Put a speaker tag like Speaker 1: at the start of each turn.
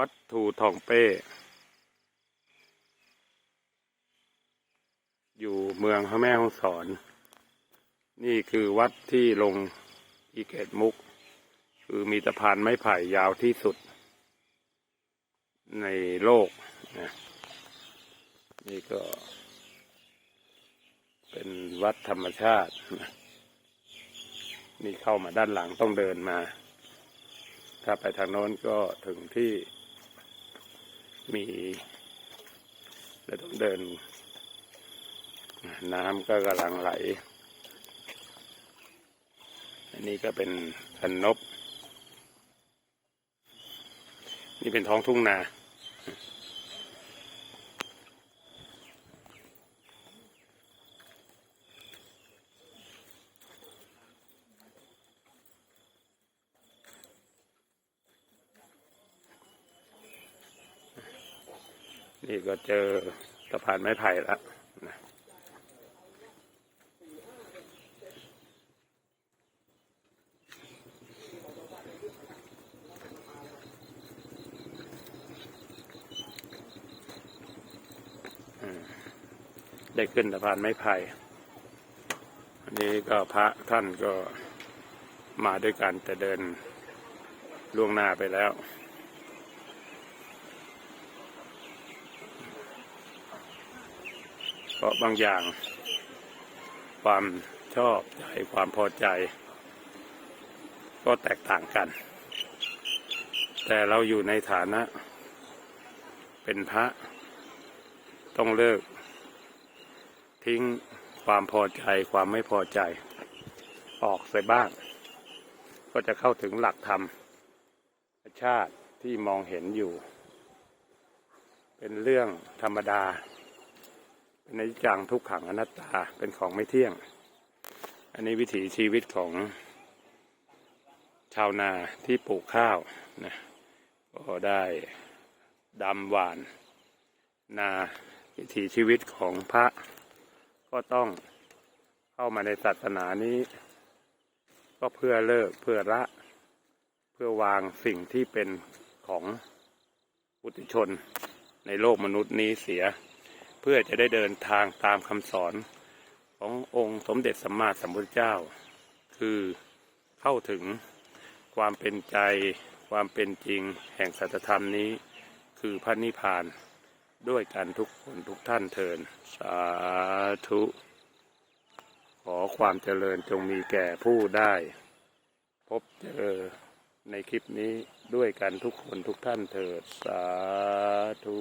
Speaker 1: วัดทูทองเป้ อยู่เมืองพระแม่ฮ่องสอน นี่คือวัดที่ลงอีเกตมุก คือมีสะพานไม้ไผ่ยาวที่สุด ในโลกนะนี่ก็ เป็นวัดธรรมชาติ นี่เข้ามาด้านหลังต้องเดินมา ถ้าไปทางโน้นก็ถึงที่ มีแล้วต้องเดิน น้ำก็กำลังไหล อันนี้ก็เป็นพันนบ นี่เป็นท้องทุ่งนา นี่ก็เจอสะพานไม้ไผ่แล้วนะได้ขึ้นสะพานไม้ไผ่อันนี้ก็พระท่านก็มาด้วยกันแต่เดินล่วงหน้าไปแล้ว เพราะบางอย่าง ความชอบใจความพอใจ ก็แตกต่างกัน แต่เราอยู่ในฐานะ เป็นพระ ต้องเลิก ทิ้งความพอใจความไม่พอใจ ออกไปบ้าง ก็จะเข้าถึงหลักธรรมชาติที่มองเห็นอยู่ เป็นเรื่องธรรมดา เป็นอนิจจังทุกขังอนัตตาเป็นของไม่เที่ยง อันนี้วิถีชีวิตของชาวนาที่ปลูกข้าวนะก็ได้ดำหวาน นาวิถีชีวิตของพระ ก็ต้องเข้ามาในศาสนานี้ ก็เพื่อเลิกเพื่อละเพื่อวางสิ่งที่เป็นของปุถุชนในโลกมนุษย์นี้เสีย เพื่อจะได้เดินทางตามคำสอนขององค์สมเด็จสัมมาสัมพุทธเจ้า คือเข้าถึงความเป็นใจความเป็นจริงแห่งสัจธรรมนี้ คือพระนิพพานด้วยกันทุกคนทุกท่านเทินสาธุ ขอความเจริญจงมีแก่ผู้ได้ พบเจอในคลิปนี้ด้วยกันทุกคนทุกท่านเถิดสาธุ